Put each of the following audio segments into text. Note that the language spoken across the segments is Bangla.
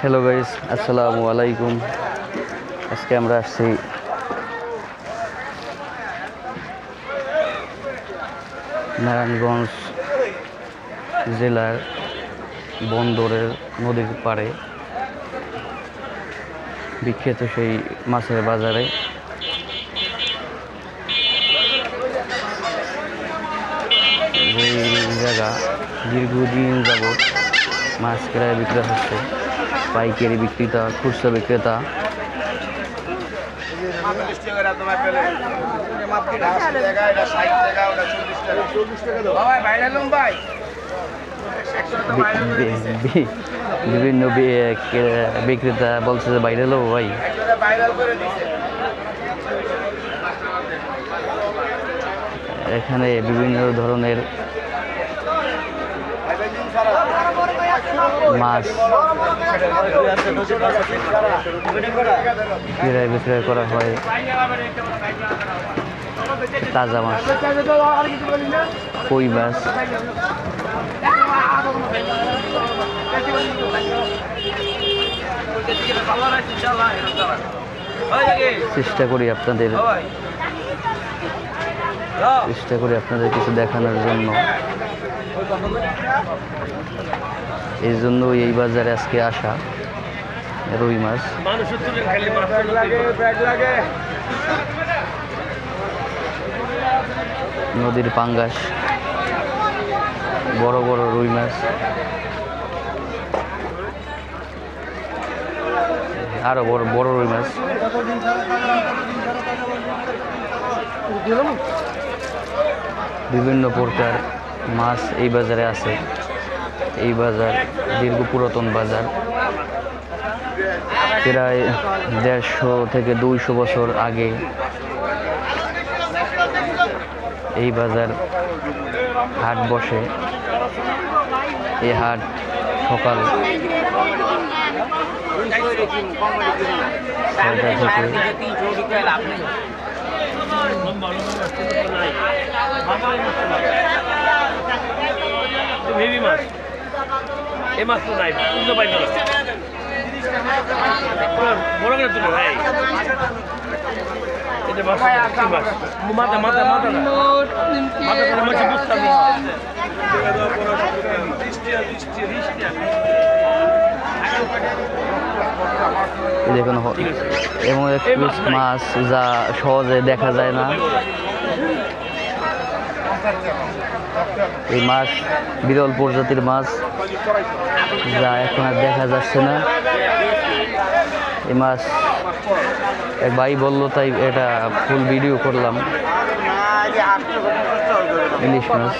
হ্যালো গাইস আসসালামু আলাইকুম আজকে আমরা আসছি নারায়ণগঞ্জ জেলার বন্দরের নদীর পাড়ে বিখ্যাত সেই মাছের বাজারে। জায়গা দীর্ঘদিন যাবৎ মাছ ক্রয় বিক্রয় হচ্ছে। পাইকারি বিক্রেতা খুচরা বিক্রেতা। বিভিন্ন বিক্রেতা বলছে যে বাইরে লো ভাই। এখানে বিভিন্ন ধরনের মাছ ক্রয় বিক্রয় করা হয়। তাজা মাছ। কই মাছ? চেষ্টা করি আপনাদের চেষ্টা করি আপনাদের কিছু দেখানোর জন্য। এই জন্যই এই বাজারে আজকে আসা, রুই মাছ। নদীর পাঙ্গাস, বড় বড় রুই মাছ। আরও বড় বড় রুই মাছ। বিভিন্ন প্রকার মাছ এই বাজারে আছে। এই বাজার দীর্ঘ পুরাতন বাজার। প্রায় দেড়শো থেকে দুইশো বছর আগে এই বাজার হাট বসে। এই হাট সকাল ছয়টা থেকে ভেবি মাছ। এ মাছ তো নাই তুলতে পারি না বড় করে তুলে ভাই? এটা মাছ? মাছ মাথা মাথা মাথা মাথা করে মাছ বুঝতাম দেখুন এমন এক মাছ যা সহজে দেখা যায় না। এই মাছ, বিরল প্রজাতির মাছ, যা এখন আর দেখা যাচ্ছে না। এই মাছ এক ভাই বলল, তাই এটা ফুল ভিডিও করলাম। ইলিশ মাছ।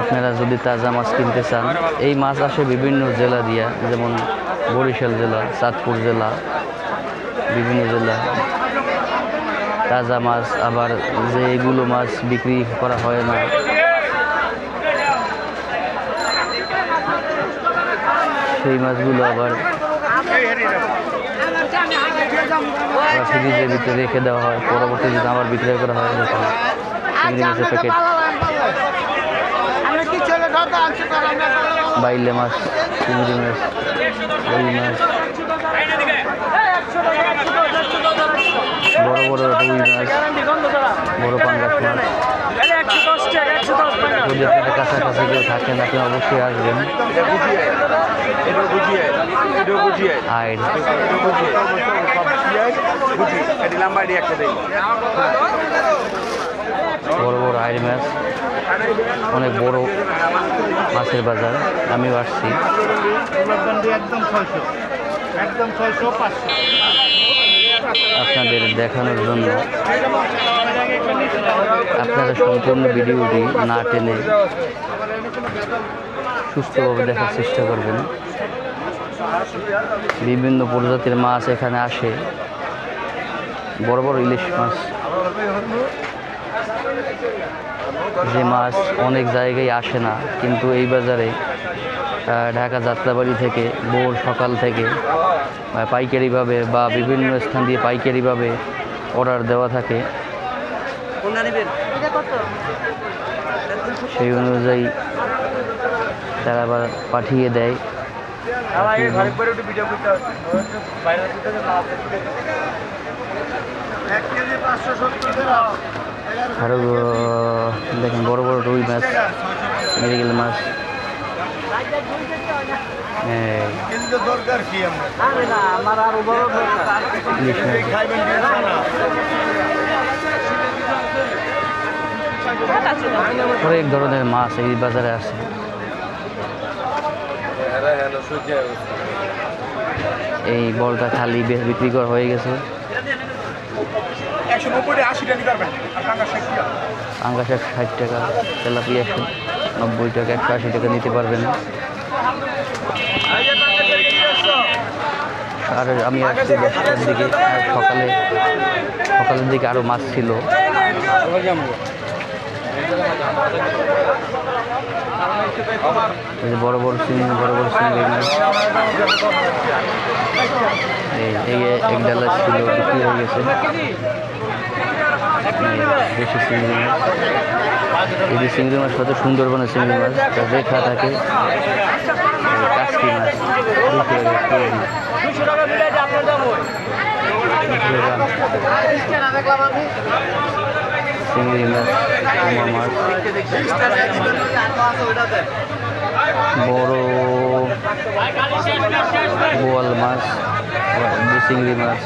আপনারা যদি তাজা মাছ কিনতে চান, এই মাছ আসে বিভিন্ন জেলা দিয়া, যেমন বরিশাল জেলা, চাঁদপুর জেলা, বিভিন্ন জেলা। তাজা মাছ আবার যে এগুলো মাছ বিক্রি করা হয় না। সেই মাছগুলো আবার ফ্রিজের ভিতরে রেখে দেওয়া হয়। পরবর্তী পরবর্তীতে আবার বিক্রয় করা হয় চিংড়ি মাছের প্যাকেট বাইলে মাছ, চিংড়ি মাছ, রুই মাছ, বড় বড় রুই মাছ, বড় পাঙ্গাস মাছ। যদি আপনাদের কাছাকাছি কেউ থাকেন, আপনি অবশ্যই আসবেন। আইড বড় বড় আইড মাছ, অনেক বড় মাছের বাজার, আমিও আসছি। আপনাদের দেখানোর জন্য আপনারা সম্পূর্ণ ভিডিওটি না টেনে সুস্থভাবে দেখার চেষ্টা করবেন। বিভিন্ন প্রজাতির মাছ এখানে আসে। বড় বড় ইলিশ মাছ। যে মাছ অনেক জায়গায় আসে না কিন্তু এই বাজারে ঢাকা যাত্রাবাড়ি থেকে ভোর সকাল থেকে পাইকারিভাবে বা বিভিন্ন স্থান দিয়ে পাইকারিভাবে অর্ডার দেওয়া থাকে। সেই অনুযায়ী তারা আবার পাঠিয়ে দেয়। এক কেজি পাঁচশো সত্তর আরও দেখেন বড় বড় রুই মাছ মেরিগেল মাছ। অনেক ধরনের মাছ এই বাজারে আসে। এই বলটা খালি বিক্রি করা হয়ে গেছে। আঙ্গাস একশো ষাট টাকা তেলাপিয়া একশো নব্বই টাকা একশো আশি টাকা নিতে পারবেন। আর আমি আসছি দশটার দিকে। সকালে সকালের দিকে আরও মাছ ছিল। বড় বড় সিং বড় বড় মাছ এই এক ডালা ছিল বিক্রি হয়ে গেছে। দেশি চিংড়ি মাছ। এই যে চিংড়ি মাছ কত সুন্দরবনের চিংড়ি মাছ যা রেখা থাকে। এই মাছ চিংড়ি মাছ বড় বোয়াল মাছ চিংড়ি মাছ।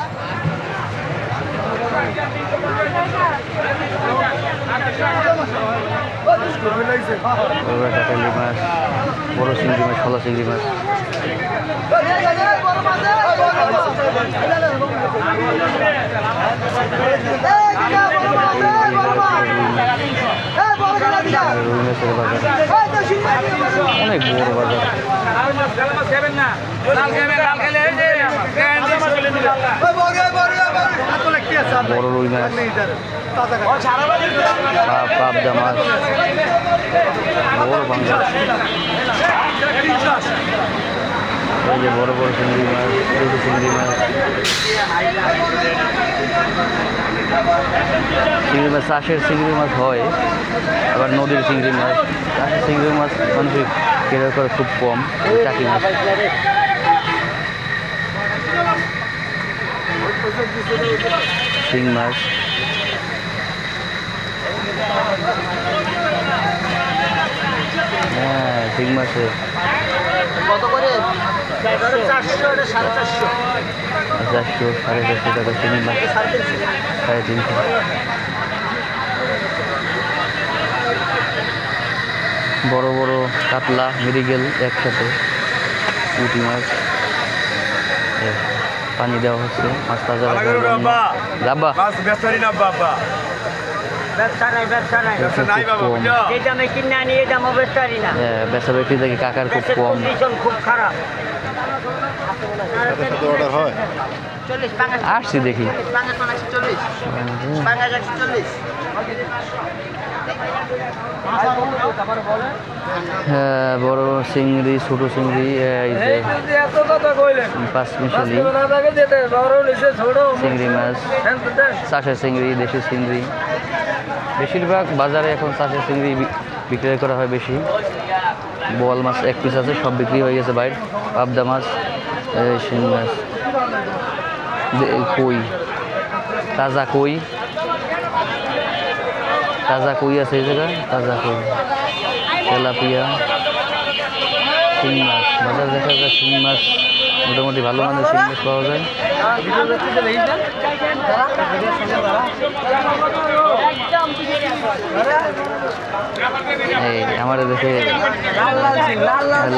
টাকালি মাছ বড় চিংড়ি মাছ ফলা চিংড়ি মাছ অনেক বড় বাজার বড় রুই মাছ। পাবদা মাছ। বড় বাংলা এই যে বড় বড় চিংড়ি মাছ ছোটো চিংড়ি মাছ। চিংড়ি মাছ চাষের চিংড়ি মাছ হয় আবার নদীর চিংড়ি মাছ। চাষের চিংড়ি মাছ মানুষের কেনা করে খুব কম চাকি মাছ। শিং মাছ। হ্যাঁ শিং মাছের। কত করে? চারশো সাড়ে চারশো। টাকা শিং মাছ। সাড়ে তিনশো। বড় বড় কাতলা মেরিগেল একসাথে। পুঁটি মাছ। পানি দেওয়া হচ্ছে মাছ তাজা রাখার জন্য। যাবা হ্যাঁ, বেচা বিক্রি থেকে কাকার খুব কম। খুব খারাপ। চল্লিশ আসছি দেখি। হ্যাঁ বড় চিংড়ি ছোট চিংড়ি চিংড়ি মাছ। চাষের চিংড়ি দেশি চিংড়ি। বেশিরভাগ বাজারে এখন চাষের চিংড়ি বিক্রয় করা হয় বেশি। বোয়াল মাছ এক পিস আছে সব বিক্রি হয়ে গেছে বাইর। পাবদা মাছ শিং মাছ কই তাজা কই। তাজা কই আছে এই জায়গায়? তাজা কই। তেলাপিয়া, শিং মাছ। বাজার দেখা যায় শিং মাছ, মোটামুটি ভালো মানের শিং মাছ পাওয়া যায়। এই আমার দেখে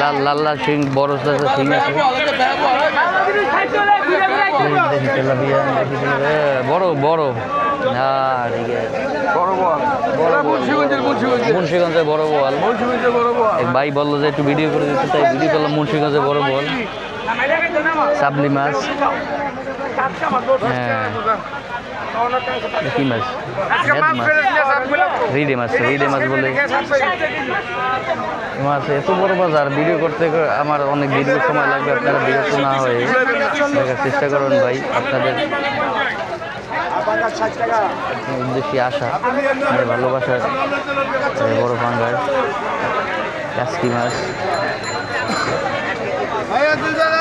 লাল লাল লাল শিং, বড় সাইজের শিং আছে। তেলাপিয়া, দেখি বড় বড়। হ্যাঁ ঠিক আছে বড় বল। মুন্সিগঞ্জের বড় বল। এক ভাই বলল যে একটু ভিডিও করে দিতে তাই ভিডিও করলাম মুন্সিগঞ্জের বড় বল। সাবলি মাছ। হ্যাঁ। কি মাছ? মাছ। রিডে মাছ রিডে মাছ বলে। মাছ এত বড় বাজার ভিডিও করতে আমার অনেক দীর্ঘ সময় লাগবে আপনারা বিরক্ত না হয়ে দেখার চেষ্টা করুন ভাই আপনাদের। উদ্দেশ্যে আসা মানে ভালোবাসার বড় পাঙ্গার কাসকি মাছ,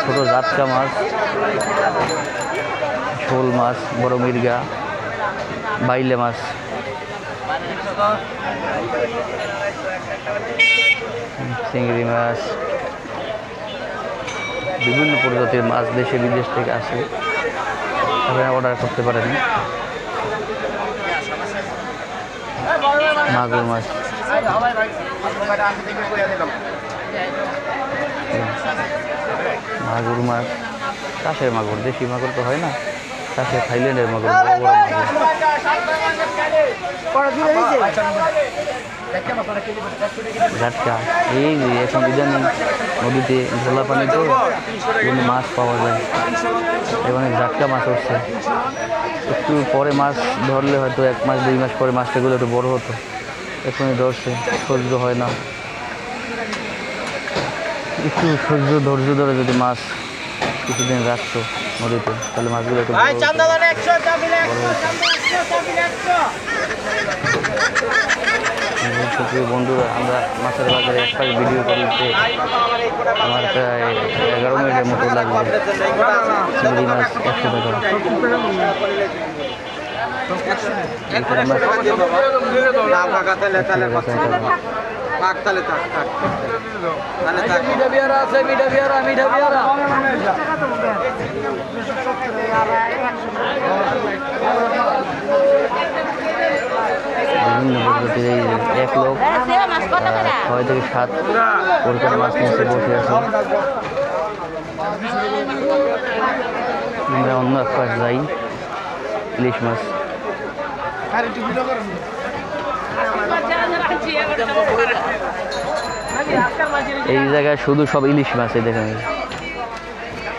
ছোট জাতকা মাছ, শোল মাছ, বড় মির্গা, বাইলে মাছ। চিংড়ি মাছ। বিভিন্ন প্রজাতির মাছ দেশে, বিদেশ থেকে আসে। আপনারা অর্ডার করতে পারেন। মাগুর মাছ মাগুর মাছ। চাষের মাগুর, দেশি মাগুর তো হয় না। চাষের থাইল্যান্ডের মাগুর, বড় বড় এই যে, এখন ইদানিং নদীতে ঝোলা পানি তো মাছ পাওয়া যায়। এবং ঝাটকা মাছ হচ্ছে একটু পরে মাছ ধরলে হয়তো এক মাস, দুই মাস পরে মাছটা মাছটাগুলো একটু বড় হতো। এখনই ধরছে সহ্য হয় না। একটু সহ্য ধৈর্য ধরে যদি মাছ কিছুদিন রাখতো নদীতে তাহলে মাছগুলো একটু বন্ধুরা আমরা মাছের বাজারে একটা ভিডিও করতে আমার প্রায় এগারো মিনিটের মতো লাগবে চিংড়ি মাছ একশো টাকা। এক লোক ছয় থেকে সাত প্রকার মাছ নিচে বসে আছে। আমরা অন্য এক পাশ যাই, ইলিশ মাছ। এই জায়গায় শুধু সব ইলিশ মাছ এই দেখেন।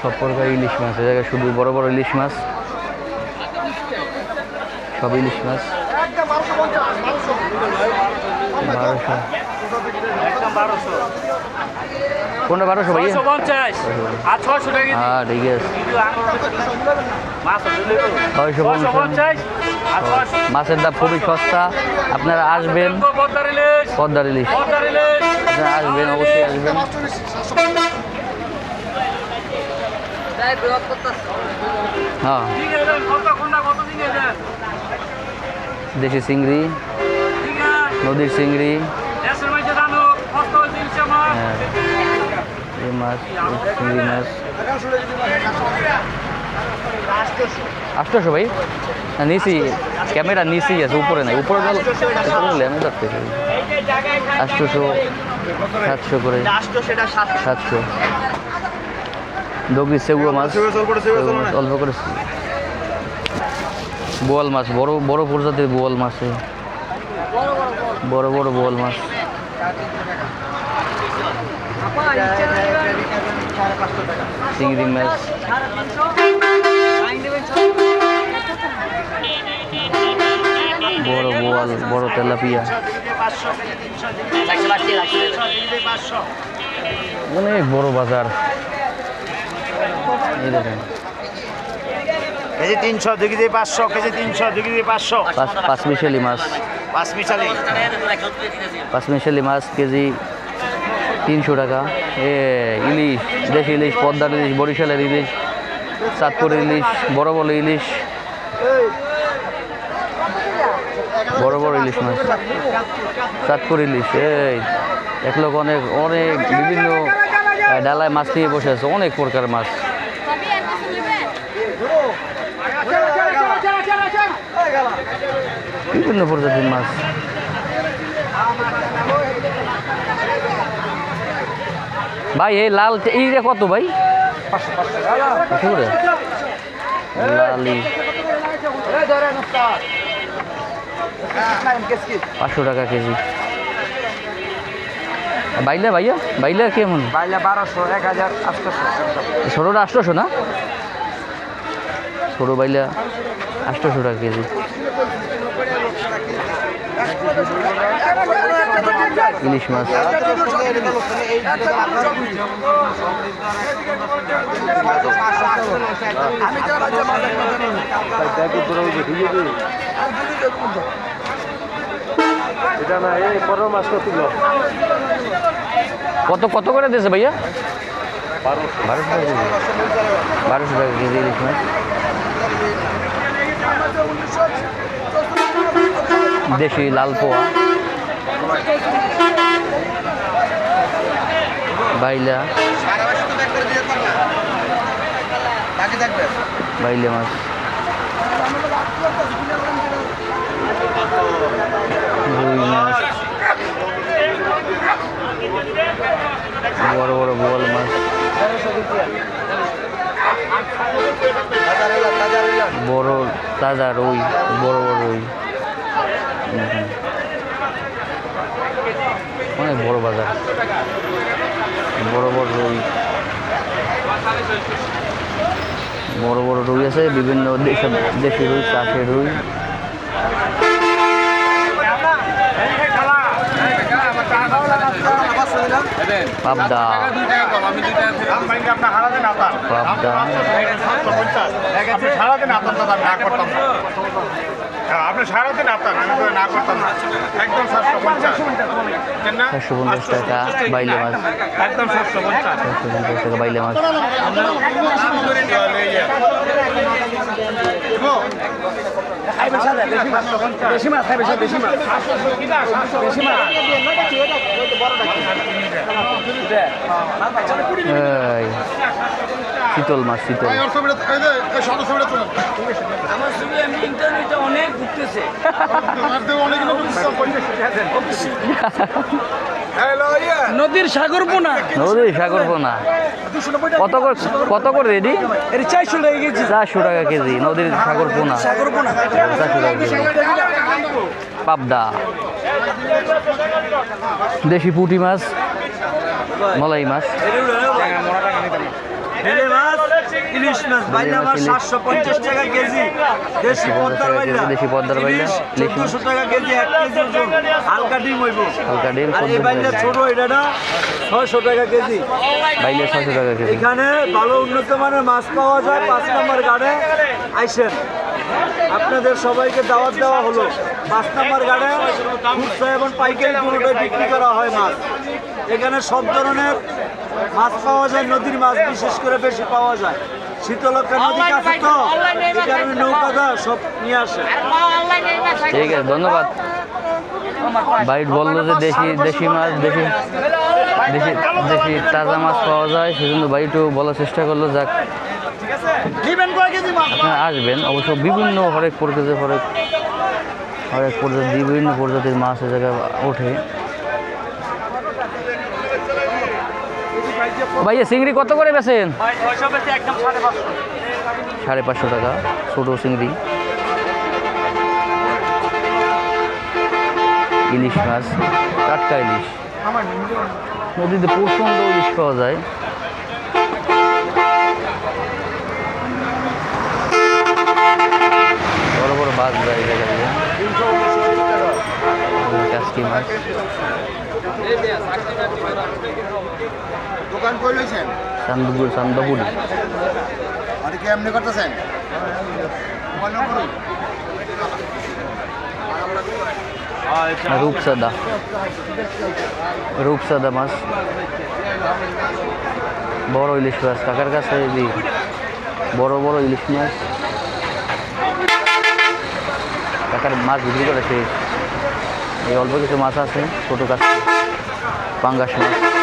সব প্রকার ইলিশ মাছ এই জায়গায় শুধু বড় বড় ইলিশ মাছ। সব ইলিশ মাছ। কোনটা বারোশো কেজি। হ্যাঁ ঠিক আছে। ছয়শো পঞ্চাশ। মাছের দাম খুবই সস্তা। আপনারা আসবেন, পদ্মার ইলিশ। আসবেন, অবশ্যই আসবেন। হ্যাঁ। দেশি চিংড়ি, নদীর চিংড়ি। হ্যাঁ। মাছ চিংড়ি মাছ। আটশোশো ভাই। না নিচি ক্যামেরা নিচেই আছে উপরে নাই। উপরে গেল আমি ধরতে আটশোশো সাতশো করে। সাতশো। ডগরি সেগুলো মাছ। অল্প করে বোয়াল মাছ বড় বড় প্রজাতির বোয়াল মাছ। বড় বড় বোয়াল মাছ। চিংড়ি মাছ। বড় বোয়াল বড় তেলাপিয়া। অনেক বড় বাজার। এই দেখেন। কেজি তিনশো কেজি পাঁচশো কেজি তিনশো দুই কেজি পাঁচশো। পাঁচ পাঁচ মিশালি মাছ। পাঁচ মিশালি। পাঁচ মিশালি মাছ কেজি তিনশো টাকা। এ ইলিশ দেশি ইলিশ পদ্মার ইলিশ বরিশালের ইলিশ। চাঁদপুরের ইলিশ, বড় বড় ইলিশ। বড় বড় ইলিশ মাছ। চাঁদপুর ইলিশ, এই। এক লোক অনেক অনেক বিভিন্ন ডালায় মাছ নিয়ে বসে আছে, অনেক প্রকার মাছ. বিভিন্ন প্রজাতির মাছ। ভাই, এই লাল এইটা কত ভাই? কত করে লালি পাঁচশো টাকা কেজি। বাইলা ভাইয়া? বাইলা কেমন? বাইলে বারোশো এক হাজার আটশোশো ছোটোটা আটশোশো না? ছোটো বাইলা আটশোশো টাকা কেজি। ইলিশ মাছ। কত কত করে দিয়েছে ভাইয়া? বারোশো টাকা বারোশো টাকা কেজি ইলিশ মাছ। দেশি লাল পোয়া বাইলা। বাইলে মাছ। বড় বড় বোয়াল মাছ। বড় তাজা রুই বড় বড় রুই। অনেক বড় বাজার। বড় বড় রুই। বড় বড় রুই আছে, বিভিন্ন দেশে দেশি রুই চাষের রুই। পাবদা আপনি সারাদিন আপনার না করতাম না। হ্যাঁ, সারাদিন আপনার আমি তো না করতাম না একদম সাতশো পঞ্চাশ কেন পঞ্চাশ টাকা বাইলে মাছ একদম সাতশো পঞ্চাশ চারশো পঞ্চাশ টাকা বাইলে মাছ বেশি মাছ খাই বেশি বেশি মাছ। বেশি মাছ। শীতল মাছ শীতল। আমার ছবি আমি ইন্টারনেটে অনেক ঘুরতেছে। নদীর সাগর পোনা। নদীর সাগর পোনা। কত করে কত করে রেডি? চারশো টাকা কেজি। চারশো টাকা কেজি নদীর সাগর পোনা। সাগর পোনা। চারশো টাকা কেজি। পাবদা। দেশি পুঁটি মাছ মলাই মাছ। মাছ ইলিশ মাছ বাইলা মাছ। সাতশো পঞ্চাশ টাকা কেজি। দেশি পদ্মার বাইলা দেশি পদ্মার বাইলা। চোদ্দশো টাকা কেজি এক কেজি ওজন। হালকা ডিম হইব। হালকা ডিম, আর এই বাইলা ছোট এটা ছয়শো টাকা কেজি। বাইলে ছশো টাকা কেজি। এখানে ভালো উন্নত মানের মাছ পাওয়া যায় পাঁচ নম্বর গাড়ে। আইসেন। আপনাদের সবাইকে দাওয়াত দেওয়া হলো। পাঁচ নম্বর গাড়ে খুচরা এবং পাইকারি দুটোই বিক্রি করা হয় মাছ। এখানে সব ধরনের মাছ পাওয়া যায় নদীর মাছ বিশেষ করে বেশি পাওয়া যায়। শীতলক্ষা নদী কাছে তো? এই কারণে নৌকাদা সব নিয়ে আসে। ঠিক আছে ধন্যবাদ। বাইট বলল যে দেশি দেশি মাছ দেশি দেশি দেশি তাজা মাছ পাওয়া যায় সেজন্য বাইটও বলার চেষ্টা করল যাক। নেবেন কয় কেজি মাছ? আপনারা আসবেন। অবশ্য বিভিন্ন হরেক প্রজাতির হরেক হরেক প্রজাতি বিভিন্ন প্রজাতির মাছ এ জায়গায় ওঠে। ভাইয়া চিংড়ি কত করে বেছেন সাড়ে পাঁচশো। টাকা ছোটো চিংড়ি। ইলিশ মাছ টাটকা ইলিশ। নদীতে প্রচণ্ড ইলিশ পাওয়া যায়। বড় বড় বাস যায় দিয়ে কাসকি মাছ। দোকান কই লইছেন? চান্দপুর চান্দপুরি। আর কি এমনি করতেছেন রূপসাদা। রূপসাদা মাছ। বড় ইলিশ মাছ। কাকার কাছে বড় বড় ইলিশ মাছ। কাকার মাছ বিক্রি করে শেষ এই অল্প কিছু মাছ আছে ছোটো কাছে পাঙ্গাস মাছ।